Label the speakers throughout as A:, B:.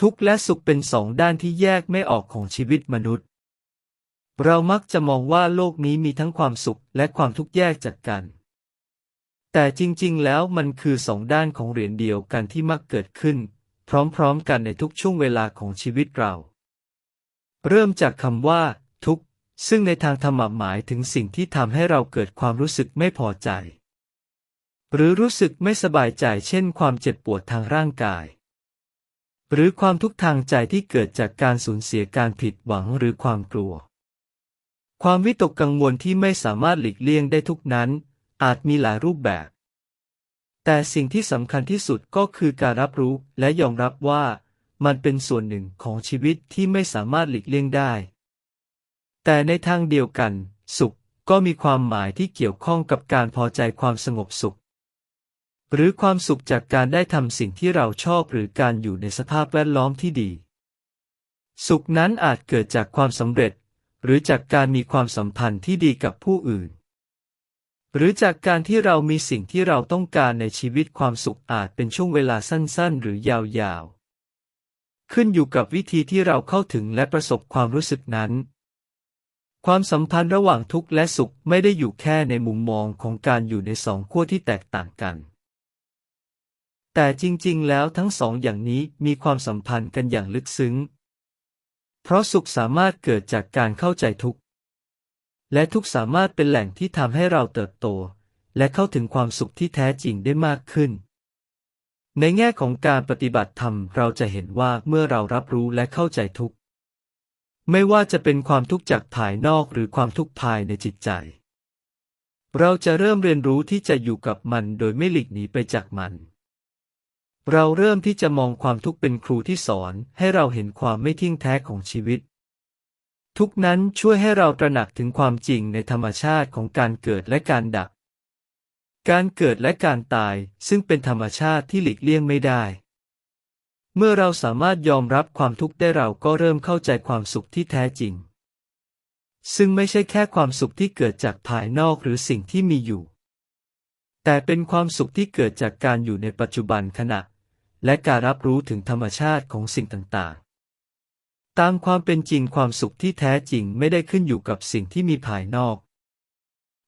A: ทุกข์และสุขเป็นสองด้านที่แยกไม่ออกของชีวิตมนุษย์ เรามักจะมองว่าโลกนี้มีทั้งความสุขและความทุกข์แยกจากกัน แต่จริงๆ แล้วมันคือสองด้านของเหรียญเดียวกันที่มักเกิดขึ้น พร้อมๆ กันในทุกช่วงเวลาของชีวิตเรา เริ่มจากคำว่า ทุกข์ ซึ่งในทางธรรมหมายถึงสิ่งที่ทำให้เราเกิดความรู้สึกไม่พอใจ หรือรู้สึกไม่สบายใจเช่น ความเจ็บปวดทางร่างกาย หรือความทุกข์ทางใจที่เกิดจากการสูญเสียการผิดหวังหรือความกลัว ความวิตกกังวลที่ไม่สามารถหลีกเลี่ยงได้ทุกนั้น อาจมีหลายรูปแบบ แต่สิ่งที่สำคัญที่สุดก็คือการรับรู้และยอมรับว่า มันเป็นส่วนหนึ่งของชีวิตที่ไม่สามารถหลีกเลี่ยงได้ แต่ในทางเดียวกัน สุขก็มีความหมายที่เกี่ยวข้องกับการพอใจความสงบสุข หรือความสุขจากการได้ทำสิ่งที่เราชอบหรือการอยู่ในสภาพแวดล้อมที่ดี สุขนั้นอาจเกิดจากความสำเร็จ หรือจากการมีความสัมพันธ์ที่ดีกับผู้อื่น หรือจากการที่เรามีสิ่งที่เราต้องการในชีวิตความสุขอาจเป็นช่วงเวลาสั้นๆ หรือยาวๆ ขึ้นอยู่กับวิธีที่เราเข้าถึงและประสบความรู้สึกนั้นความสัมพันธ์ระหว่างทุกข์และสุขไม่ได้อยู่แค่ในมุมมองของการอยู่ในสองขั้วที่แตกต่างกัน แต่จริงๆ แล้วทั้งสองอย่างนี้มีความสัมพันธ์กันอย่างลึกซึ้ง เพราะสุขสามารถเกิดจากการเข้าใจทุกข์ และทุกข์สามารถเป็นแหล่งที่ทำให้เราเติบโต และเข้าถึงความสุขที่แท้จริงได้มากขึ้น ในแง่ของการปฏิบัติธรรมเราจะเห็นว่าเมื่อเรารับรู้และเข้าใจทุกข์ ไม่ว่าจะเป็นความทุกข์จากภายนอกหรือความทุกข์ภายในจิตใจ เราจะเริ่มเรียนรู้ที่จะอยู่กับมันโดยไม่หลีกหนีไปจากมัน เราเริ่มที่จะมองความทุกข์เป็นครูที่สอน ให้เราเห็นความไม่เที่ยงแท้ของชีวิต ทุกนั้นช่วยให้เราตระหนักถึงความจริงในธรรมชาติของการเกิดและการดับ การเกิดและการตายซึ่งเป็นธรรมชาติที่หลีกเลี่ยงไม่ได้ เมื่อเราสามารถยอมรับความทุกข์ได้เราก็เริ่มเข้าใจความสุขที่แท้จริง ซึ่งไม่ใช่แค่ความสุขที่เกิดจากภายนอกหรือสิ่งที่มีอยู่ แต่เป็นความสุขที่เกิดจากการอยู่ในปัจจุบันขณะ และการรับรู้ถึงธรรมชาติของสิ่งต่างๆ ตามความเป็นจริงความสุขที่แท้จริงไม่ได้ขึ้นอยู่กับสิ่งที่มีภายนอก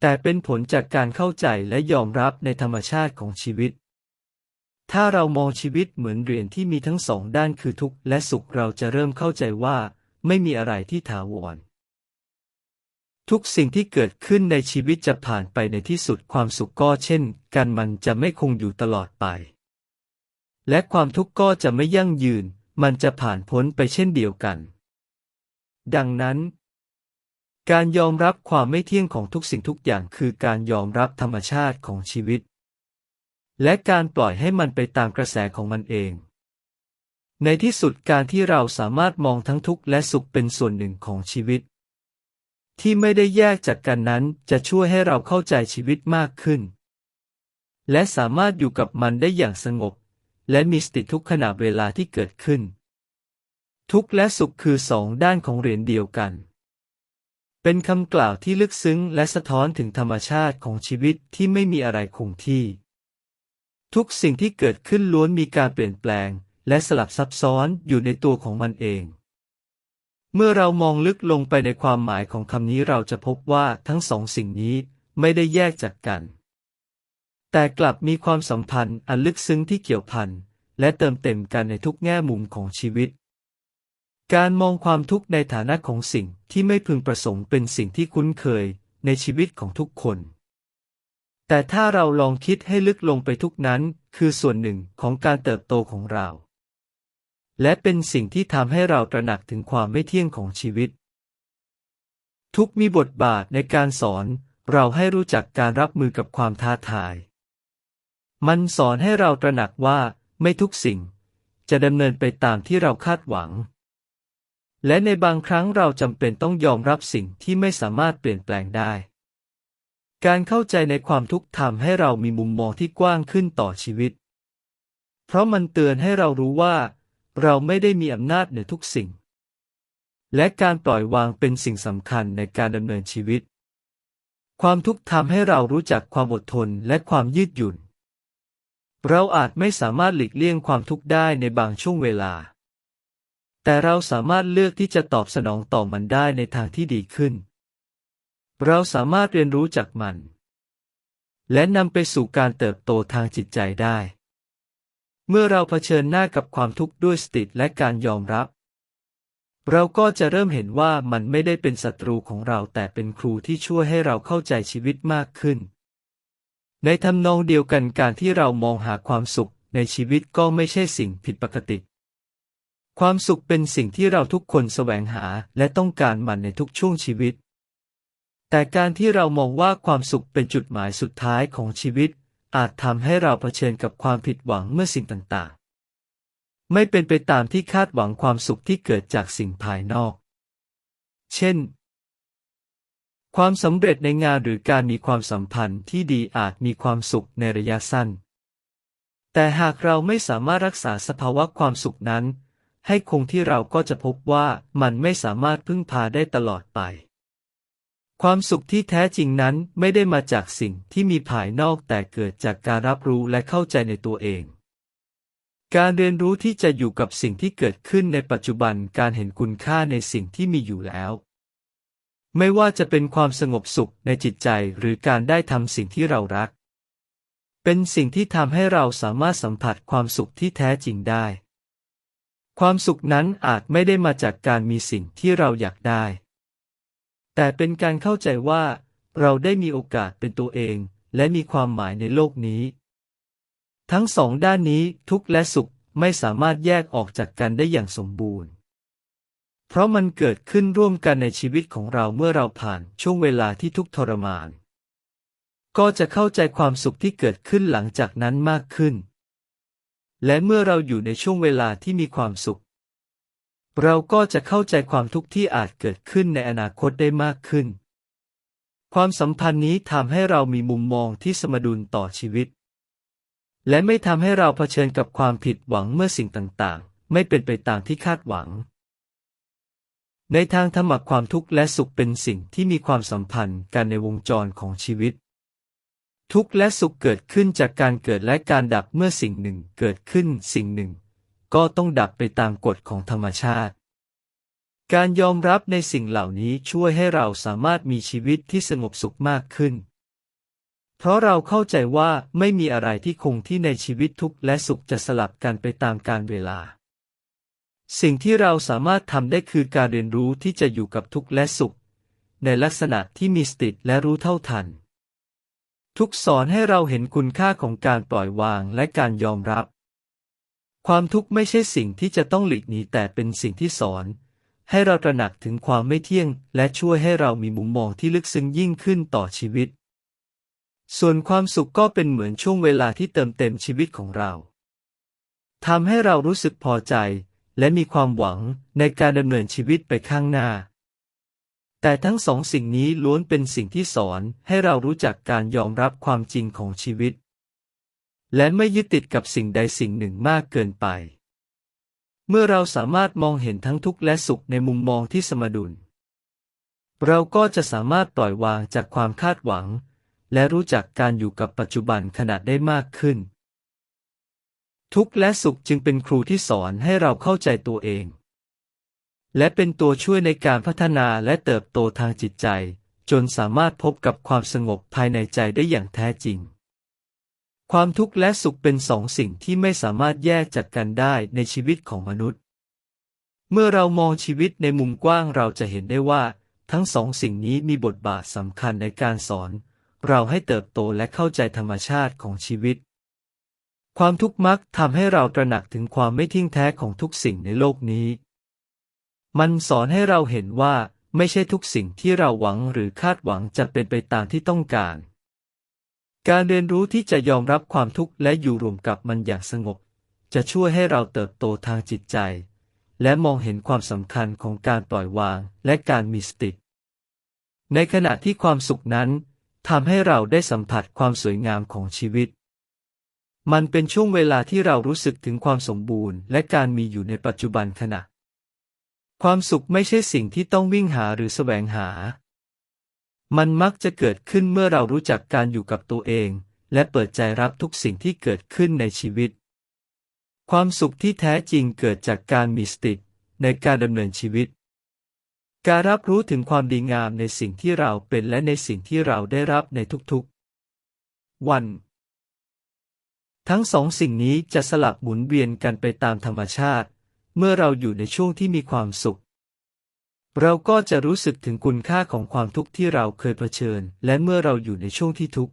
A: แต่เป็นผลจากการเข้าใจและยอมรับในธรรมชาติของชีวิต ถ้าเรามองชีวิตเหมือนเหรียญที่มีทั้งสองด้านคือทุกข์และสุขเราจะเริ่มเข้าใจว่า ไม่มีอะไรที่ถาวรทุกสิ่งที่เกิดขึ้นในชีวิตจะผ่านไปในที่สุดความสุขก็เช่นกันมันจะไม่คงอยู่ตลอดไป และความทุกข์ก็จะไม่ยั่งยืน มันจะผ่านพ้นไปเช่นเดียวกัน ดังนั้น การยอมรับความไม่เที่ยงของทุกสิ่งทุกอย่างคือการยอมรับธรรมชาติของชีวิต และการปล่อยให้มันไปตามกระแสของมันเอง ในที่สุดการที่เราสามารถมองทั้งทุกข์และสุขเป็นส่วนหนึ่งของชีวิต ที่ไม่ได้แยกจากกันนั้นจะช่วยให้เราเข้าใจชีวิตมากขึ้น และสามารถอยู่กับมันได้อย่างสงบ และมีสติทุกขณะเวลาที่เกิดขึ้น ทุกข์และสุขคือสองด้านของเหรียญเดียวกัน เป็นคำกล่าวที่ลึกซึ้งและสะท้อนถึงธรรมชาติของชีวิตที่ไม่มีอะไรคงที่ ทุกสิ่งที่เกิดขึ้นล้วนมีการเปลี่ยนแปลง และสลับซับซ้อนอยู่ในตัวของมันเอง เมื่อเรามองลึกลงไปในความหมายของคำนี้เราจะพบว่าทั้งสองสิ่งนี้ไม่ได้แยกจากกัน แต่กลับมีความสัมพันธ์อันลึกซึ้งที่เกี่ยวพันและเติมเต็มกันในทุกแง่มุมของชีวิต การมองความทุกข์ในฐานะของสิ่งที่ไม่พึงประสงค์เป็นสิ่งที่คุ้นเคยในชีวิตของทุกคน แต่ถ้าเราลองคิดให้ลึกลงไปทุกนั้นคือส่วนหนึ่งของการเติบโตของเรา และเป็นสิ่งที่ทำให้เราตระหนักถึงความไม่เที่ยงของชีวิต ทุกมีบทบาทในการสอนเราให้รู้จักการรับมือกับความท้าทาย มันสอนให้เราตระหนักว่าไม่ทุกสิ่ง จะดำเนินไปตามที่เราคาดหวัง และในบางครั้งเราจำเป็นต้องยอมรับสิ่งที่ไม่สามารถเปลี่ยนแปลงได้ การเข้าใจในความทุกข์ทำให้เรามีมุมมองที่กว้างขึ้นต่อชีวิต เพราะมันเตือนให้เรารู้ว่า เราไม่ได้มีอำนาจเหนือทุกสิ่ง และการปล่อยวางเป็นสิ่งสำคัญในการดำเนินชีวิต ความทุกข์ทำให้เรารู้จักความอดทนและความยืดหยุ่น เราอาจไม่สามารถหลีกเลี่ยงความทุกข์ได้ในบางช่วงเวลา แต่เราสามารถเลือกที่จะตอบสนองต่อมันได้ในทางที่ดีขึ้น เราสามารถเรียนรู้จากมัน และนำไปสู่การเติบโตทางจิตใจได้ เมื่อเราเผชิญหน้ากับความทุกข์ด้วยสติและการยอมรับ เราก็จะเริ่มเห็นว่ามันไม่ได้เป็นศัตรูของเราแต่เป็นครูที่ช่วยให้เราเข้าใจชีวิตมากขึ้น ในทำนองเดียวกันการที่เรามองหาความสุขในชีวิตก็ไม่ใช่สิ่งผิดปกติ ความสุขเป็นสิ่งที่เราทุกคนแสวงหาและต้องการมันในทุกช่วงชีวิต แต่การที่เรามองว่าความสุขเป็นจุดหมายสุดท้ายของชีวิต อาจทำให้เราเผชิญกับความผิดหวังเมื่อสิ่งต่างๆ ไม่เป็นไปตามที่คาดหวังความสุขที่เกิดจากสิ่งภายนอก เช่น ความสำเร็จในงานหรือการมีความสัมพันธ์ที่ดีอาจมีความสุขในระยะสั้น แต่หากเราไม่สามารถรักษาสภาวะความสุขนั้น ให้คงที่เราก็จะพบว่ามันไม่สามารถพึ่งพาได้ตลอดไป ความสุขที่แท้จริงนั้นไม่ได้มาจากสิ่งที่มีภายนอกแต่เกิดจากการรับรู้และเข้าใจในตัวเอง การเรียนรู้ที่จะอยู่กับสิ่งที่เกิดขึ้นในปัจจุบันการเห็นคุณค่าในสิ่งที่มีอยู่แล้ว ไม่ว่าจะเป็นความสงบสุขในจิตใจหรือการได้ทำสิ่งที่เรารัก เป็นสิ่งที่ทำให้เราสามารถสัมผัสความสุขที่แท้จริงได้ ความสุขนั้นอาจไม่ได้มาจากการมีสิ่งที่เราอยากได้ แต่เป็นการเข้าใจว่า เราได้มีโอกาสเป็นตัวเอง และมีความหมายในโลกนี้ ทั้งสองด้านนี้ทุกข์และสุขไม่สามารถแยกออกจากกันได้อย่างสมบูรณ์ เพราะมันเกิดขึ้นร่วมกันในชีวิตของเราเมื่อเราผ่านช่วงเวลาที่ทุกทรมาน ก็จะเข้าใจความสุขที่เกิดขึ้นหลังจากนั้นมากขึ้น และเมื่อเราอยู่ในช่วงเวลาที่มีความสุข เราก็จะเข้าใจความทุกข์ที่อาจเกิดขึ้นในอนาคตได้มากขึ้น ความสัมพันธ์นี้ทำให้เรามีมุมมองที่สมดุลต่อชีวิต และไม่ทำให้เราเผชิญกับความผิดหวังเมื่อสิ่งต่างๆ ไม่เป็นไปตามที่คาดหวัง ในทางธรรมะความทุกข์และสุขเป็นสิ่งที่มีความสัมพันธ์กันในวงจรของชีวิต ทุกข์และสุขเกิดขึ้นจากการเกิดและการดับเมื่อสิ่งหนึ่งเกิดขึ้นสิ่งหนึ่ง ก็ต้องดับไปตามกฎของธรรมชาติ การยอมรับในสิ่งเหล่านี้ช่วยให้เราสามารถมีชีวิตที่สงบสุขมากขึ้น เพราะเราเข้าใจว่าไม่มีอะไรที่คงที่ในชีวิตทุกข์และสุขจะสลับกันไปตามกาลเวลา สิ่งที่เราสามารถทำได้คือการเรียนรู้ที่จะอยู่กับทุกข์และสุข ในลักษณะที่มีสติและรู้เท่าทัน ทุกสอนให้เราเห็นคุณค่าของการปล่อยวางและการยอมรับ ความทุกข์ไม่ใช่สิ่งที่จะต้องหลีกหนีแต่เป็นสิ่งที่สอน ให้เราตระหนักถึงความไม่เที่ยง และช่วยให้เรามีมุมมองที่ลึกซึ้งยิ่งขึ้นต่อชีวิต ส่วนความสุขก็เป็นเหมือนช่วงเวลาที่เติมเต็มชีวิตของเราทำให้เรารู้สึกพอใจ และมีความหวังในการดำเนินชีวิตไปข้างหน้า แต่ทั้งสองสิ่งนี้ล้วนเป็นสิ่งที่สอนให้เรารู้จักการยอมรับความจริงของชีวิต และไม่ยึดติดกับสิ่งใดสิ่งหนึ่งมากเกินไป เมื่อเราสามารถมองเห็นทั้งทุกข์และสุขในมุมมองที่สมดุล เราก็จะสามารถปล่อยวางจากความคาดหวัง และรู้จักการอยู่กับปัจจุบันขณะได้มากขึ้น ทุกข์และสุขจึงเป็นครูที่สอนให้เราเข้าใจตัวเอง และเป็นตัวช่วยในการพัฒนาและเติบโตทางจิตใจ จนสามารถพบกับความสงบภายในใจได้อย่างแท้จริง ความทุกข์และสุขเป็นสองสิ่งที่ไม่สามารถแยกจากกันได้ในชีวิตของมนุษย์ เมื่อเรามองชีวิตในมุมกว้างเราจะเห็นได้ว่า ทั้งสองสิ่งนี้มีบทบาทสำคัญในการสอน เราให้เติบโตและเข้าใจธรรมชาติของชีวิต ความทุกข์มักทำให้เราตระหนักถึงความไม่ทิ้งแท้ของทุกสิ่งในโลกนี้ มันสอนให้เราเห็นว่าไม่ใช่ทุกสิ่งที่เราหวังหรือคาดหวังจะเป็นไปตามที่ต้องการ การเรียนรู้ที่จะยอมรับความทุกข์และอยู่รวมกับมันอย่างสงบ จะช่วยให้เราเติบโตทางจิตใจ และมองเห็นความสำคัญของการปล่อยวางและการมีสติ ในขณะที่ความสุขนั้นทำให้เราได้สัมผัสความสวยงามของชีวิต มันเป็นช่วงเวลาที่เรารู้สึกถึงความสมบูรณ์ และการมีอยู่ในปัจจุบันขณะ ความสุขไม่ใช่สิ่งที่ต้องวิ่งหาหรือแสวงหา มันมักจะเกิดขึ้นเมื่อเรารู้จักการอยู่กับตัวเอง และเปิดใจรับทุกสิ่งที่เกิดขึ้นในชีวิต ความสุขที่แท้จริงเกิดจากการมีสติในการดำเนินชีวิต การรับรู้ถึงความดีงามในสิ่งที่เราเป็นและในสิ่งที่เราได้รับในทุกๆ วัน ทั้งสองสิ่งนี้จะสลับหมุนเวียนกันไปตามธรรมชาติ เมื่อเราอยู่ในช่วงที่มีความสุข เราก็จะรู้สึกถึงคุณค่าของความทุกข์ที่เราเคยเผชิญ และเมื่อเราอยู่ในช่วงที่ทุกข์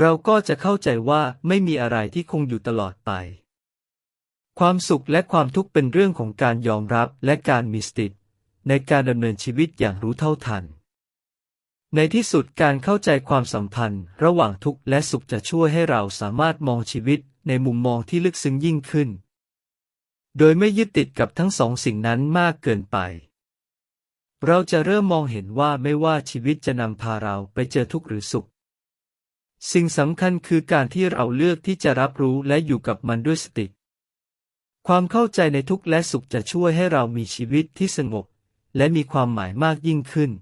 A: เราก็จะเข้าใจว่าไม่มีอะไรที่คงอยู่ตลอดไป ความสุขและความทุกข์เป็นเรื่องของการยอมรับและการมีสติในการดำเนินชีวิตอย่างรู้เท่าทัน ในที่สุดการเข้าใจความสัมพันธ์ ระหว่างทุกข์และสุขจะช่วยให้เราสามารถมองชีวิตในมุมมองที่ลึกซึ้งยิ่งขึ้น โดยไม่ยึดติดกับทั้งสองสิ่งนั้นมากเกินไป เราจะเริ่มมองเห็นว่าไม่ว่าชีวิตจะนำพาเราไปเจอทุกข์หรือสุข สิ่งสำคัญคือการที่เราเลือกที่จะรับรู้และอยู่กับมันด้วยสติ ความเข้าใจในทุกข์และสุขจะช่วยให้เรามีชีวิตที่สงบ และมีความหมายมากยิ่งขึ้น